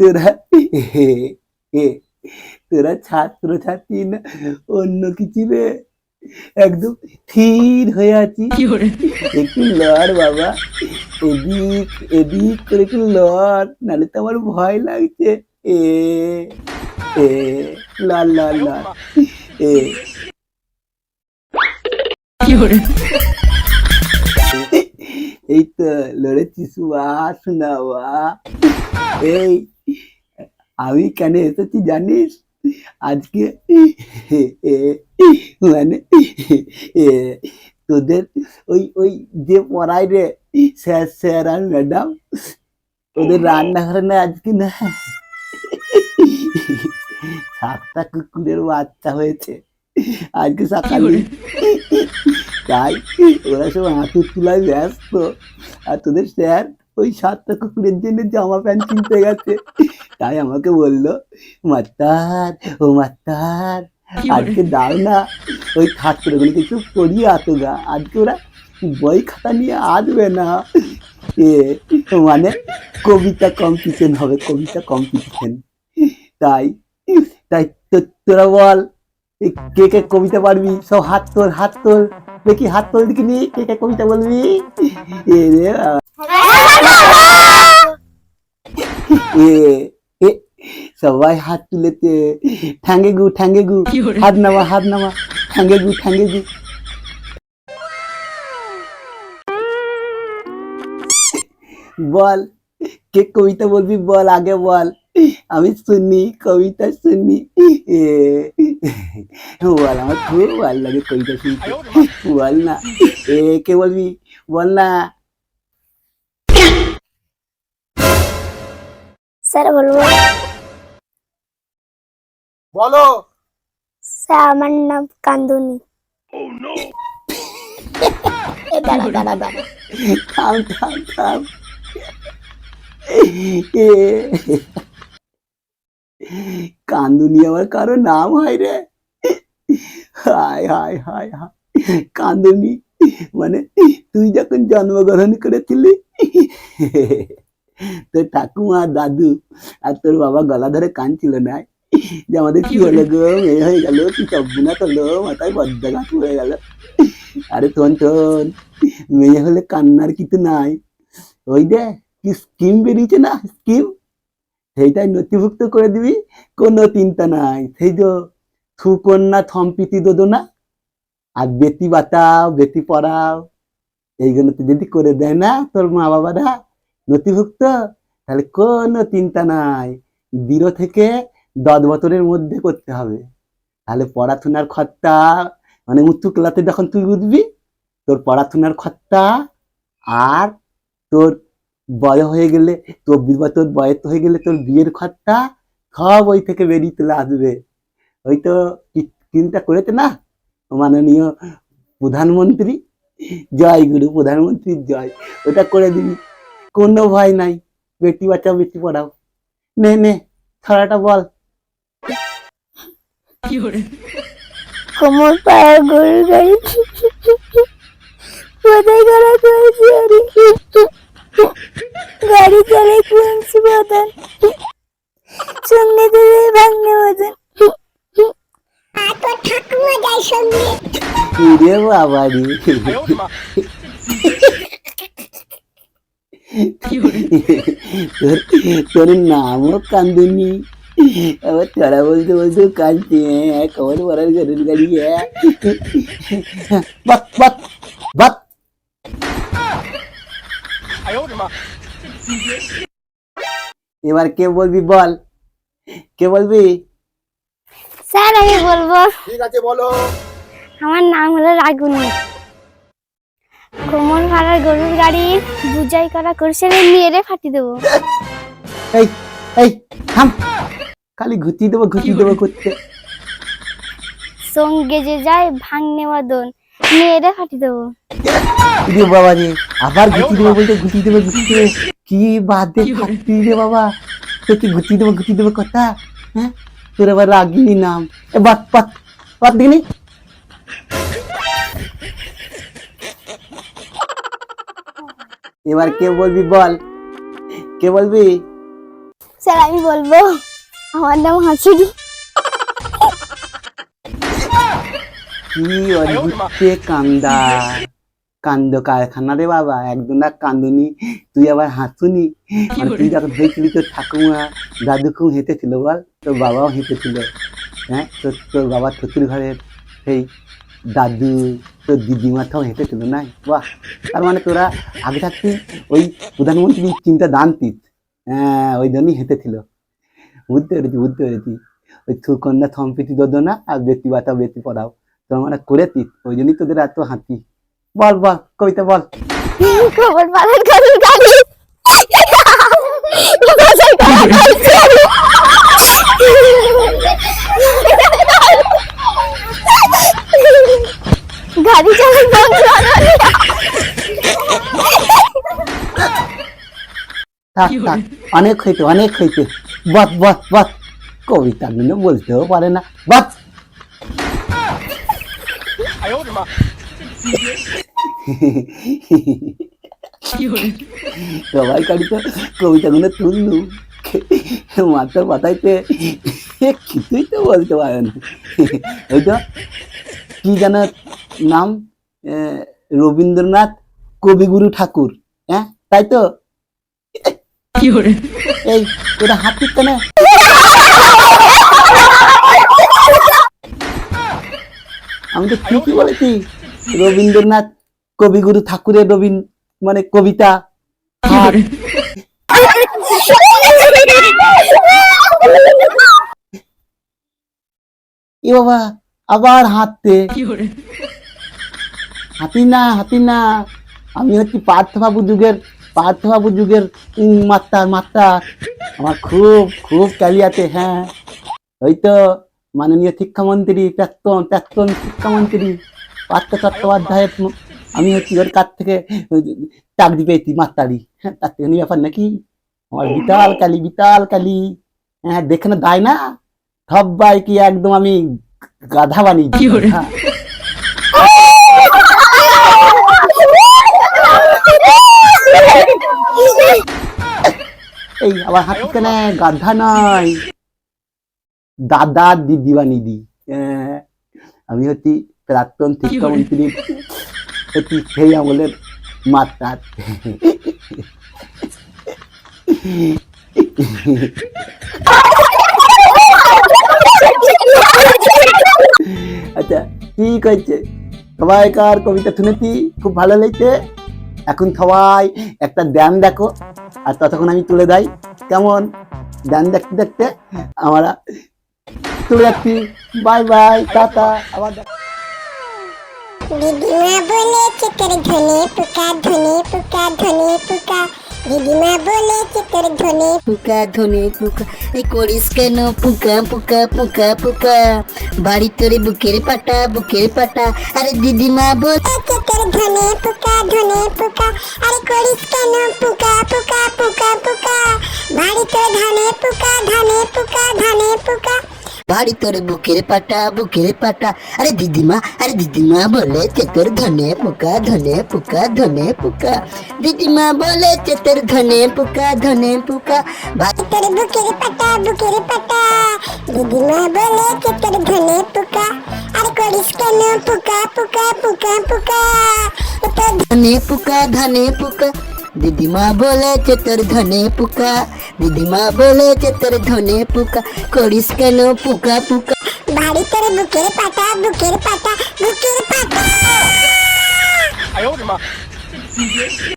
তোরা তোরা ছাত্র ছাত্রী না অন্য কিছু রে একদম স্থির হয়ে আছি একটু লড় বাবা এদিক এদিক করে একটু লড় নাহলে তো আমার ভয় লাগছে এ এ লড় লড় লড় এ এই তো লড়েছিস বা শোনা এই আমি কেন এসেছি জানিস আজকে মানে তোদের ওই ওই যে পড়ায় রে স্যার স্যার আর ম্যাডাম ওদের রান্নাঘরে না আজকে না সাতটা কুকুরের বাচ্চা হয়েছে আজকে সকালে তাই ওরা সব হাঁটু তুলায় ব্যস্ত। আর তোদের স্যার ওই সাতটা কুকুরের জন্য জামা প্যান্ট কিনতে গেছে। তাই আমাকে বলল মাস্টার ও মাস্টার আজকে দাও না ওই ছাত্রগুলোকে একটু পড়িয়ে আসো গা। আজকে ওরা বই খাতা নিয়ে আসবে না। এ মানে কবিতা কম্পিটিশন হবে কবিতা কম্পিটিশন তাই তাই তো- তোরা বল কে কে কবিতা পারবি? সব হাত তোর হাত তোর। দেখি হাত তোর দিকে নিয়ে কে কে কবিতা বলবি এ রে বাবা। এ এ সবাই হাত তুলেতে ঠাঙ্গে গু ঠাঙ্গে গু হাত নামা হাত নামা ঠাঙ্গে গু ঠাঙ্গে গু বল কে কবিতা বলবি বল আগে বল আমি শুনি কবিতা শুনি বল আমার খুব ভালো লাগে কবিতা শুনতে বল না এ কে বলবি বল না স্যার বলব বলো স্যার আমার নাম কান্দুনি দাঁড়া দাঁড়া দাঁড়া থাম থাম থাম কান্দুনি আমার কারও নাম হয় রে মানে তুই যখন জন্মগ্রহণ করেছিলি, তোর ঠাকুমা, দাদু আর তোর বাবা গলা ধরে কাঁদছিল না? যে আমাদের কি হলো গো? মেয়ে হয়ে গেল, কি সব্বনা হলো? মাথায় বজ্রাঘাত হয়ে গেল। আরে তোন তোন মেয়ে হলে কান্নার কিছু নাই। ওই দে কি স্কিম বেরিয়েছে না স্কিম সেইটাই নথিভুক্ত করে দিবি, কোনো চিন্তা নাই। সেই যে সুকন্যা থম্পিতি দোদনা, আর বেটি বাতাও বেটি পড়াও এইগুলো তো যদি করে দেয় না তোর মা বাবারা নথিভুক্ত, তাহলে কোনো চিন্তা নাই। জিরো থেকে দশ বছরের মধ্যে করতে হবে। তাহলে পড়াশোনার খরচা মানে উঁচু ক্লাসে যখন তুই উঠবি, তোর পড়াশোনার খরচা আর তোর বয় হয়ে গেলে, চব্বিশ বছর বয়স হয়ে গেলে তোর বিয়ের খরচা সব ওই থেকে বেরিয়ে চলে আসবে। ওই তো চিন্তা করেছে না? মাননীয় প্রধানমন্ত্রী? জয় গুরু প্রধানমন্ত্রীর জয়। ওটা করে দিবি। কোনো ভয় নাই। বেটি বাচ্চা বেটি পড়াও। নে নে ছড়াটা বল। কোমর পায়ে গরুর গাড়ি কোথায় করা করেছি আরে গাড়ি চলে কুঞ্চি বাদন সঙ্গে দিলে ভাঙনে বাদন আর তোর ঠাকুমা যায় সঙ্গে। রে বাবা রে। তোর তোর নামও কান্দুনি। আবার তোরা বলতে বলতে কাঁদছে হ্যাঁ খবর পড়ার গরুর গাড়ি হ্যাঁ বাক বাক বাক এবার কে বলবি বল? কে বলবি? স্যার আমি বলব। ঠিক আছে বলো। আমার নাম হলো রাগুনি কোমর ভাড়ার গরুর গাড়ি বুঝাই করা করছে মেয়েরে ফাটি দেবো। এই এই থাম। খালি ঘুচি দেবো ঘুচি দেবো করতে। সঙ্গে যে যায় ভাঙনে বাদন মেয়েরে ফাটি দেবো। রে বাবা রে আবার ঘুচি দেবো বলতে ঘুচি দেবো ঘুচি দেবো। কি বাদে থাকতি রে বাবা। তো কি ঘুচি দেবো ঘুচি দেবো কথা হ্যাঁ? তোর আবার রাগিনি নাম এ বাত বাত বাত দিনি এবার কে বলবি বল? কে বলবি? স্যার আমি বলব আমার নাম হাসুরি কি অদ্ভুতে কান্দা কান্দ কারখানা রে বাবা একদম না কান্দুনি তুই আবার হাসুনি। মানে তুই যখন হয়েছিলি তোর ঠাকুমা দাদু খুব হেঁটেছিল বল তোর বাবাও হেঁটেছিল। হ্যাঁ তোর তোর বাবার শ্বশুর ঘরের সেই দাদু তোর দিদিমাটাও হেঁটেছিল না? বাহ! তার মানে তোরা আগে থাকতে ওই প্রধানমন্ত্রীর চিন্তা দানতিস হ্যাঁ ওই জন্যই হেঁটেছিল। বুঝতে পেরেছি বুঝতে পেরেছি। ওই সুকন্যা সম্প্রীতি যোজনা আর বাতা বেটি পড়াও তোর মানে করেছিস ওই জন্যই তোদের এত হাঁটি বল বল কবিতা বল। খবর পালন করি গাড়ি হয়েছে। গাড়ি চালান থাক থাক অনেক হইতে অনেক হইতে। বস বস বস কবিতা গুলো বলতেও পারে না। বস সবাই কাড়িতে কবিতাগুলো তুললু। মাথার পাতাইতে কিছুই তো বলতে পারে না। ওই তো কি যেন নাম রবীন্দ্রনাথ কবিগুরু ঠাকুর হ্যাঁ? তাই তো? এই ওটা হাত দিচ্ছে না? আমি তো ঠিকই বলেছি রবীন্দ্রনাথ কবিগুরু ঠাকুরের রবীন মানে কবিতা। এ বাবা আবার হাঁটতে। হাঁটি না হাঁটি না। আমি হচ্ছি পার্থবাবু যুগের পার্থবাবু যুগের উম, মাত্রা। আমার খুব খুব ক্যালিয়াতে হ্যাঁ। ওই তো মাননীয় শিক্ষামন্ত্রী প্রাক্তন প্রাক্তন শিক্ষামন্ত্রী পার্থ চট্টোপাধ্যায়ের আমি হচ্ছি ওর কাছ থেকে চাকরি পেয়েছি মাস্টারি। হ্যাঁ তার থেকে ব্যাপার নাকি? আমার বিতাল কালি বিতাল কালি। হ্যাঁ দেখে না দায় না? সবাই কি একদম আমি গাধা বানিয়ে দিই। হ্যাঁ। এই আবার হাতি কেন গাধা নয়। দাদা দিদি বানিয়ে দিই হ্যাঁ, আমি হচ্ছি প্রাক্তন শিক্ষামন্ত্রী। হচ্ছি সেই আমলের মাতার আচ্ছা ঠিক আছে সবাইকার কবিতা শুনেছি, খুব ভালো লেগেছে। এখন সবাই একটা ড্যাম দেখো, আর ততক্ষণ আমি তুলে দেয় কেমন? ড্যাম দেখতে দেখতে, আমরা তুলে যাচ্ছি বাই বাই, টাটা, আবার দেখা- দিদিমা বলেছে তোর ধনে পোকা ধনে পোকা ধনে পোকা দিদিমা বলেছে তোর ধনে পোকা ধনে পোকা এই করিস কেন পোকা পোকা পোকা পোকা বাড়ি তোরে বুকের পাটা বুকের পাটা আরে দিদিমা বল বলেছে তোর ধনে পোকা ধনে পোকা আরে করিস কেন পোকা পোকা পোকা পোকা বাড়ি তোর ধানে পোকা ধানে পোকা ধানে পোকা বাড়ি তোরে বুকের পাটা বুকের পাটা আরে দিদিমা আরে দিদিমা বলেছে তোর ধনে পোকা ধনে পোকা ধনে পোকা দিদিমা বলেছে তোর ধনে পোকা ধনে পোকা বাড়ি তোর বুকের পাটা বুকের পাটা দিদিমা বলেছে তোর ধনে পোকা আরে করিস কেন পোকা পোকা পোকা পোকা এ তোর ধনে পোকা दीदी माँ बोले चतर धने पुका। दीदी माँ बोले चतर धने पुका। करिस केन पुका पुका। बाड़ी तेरे बुकेर पाता बुकेर पाता बुकेर पाता आयो पाटा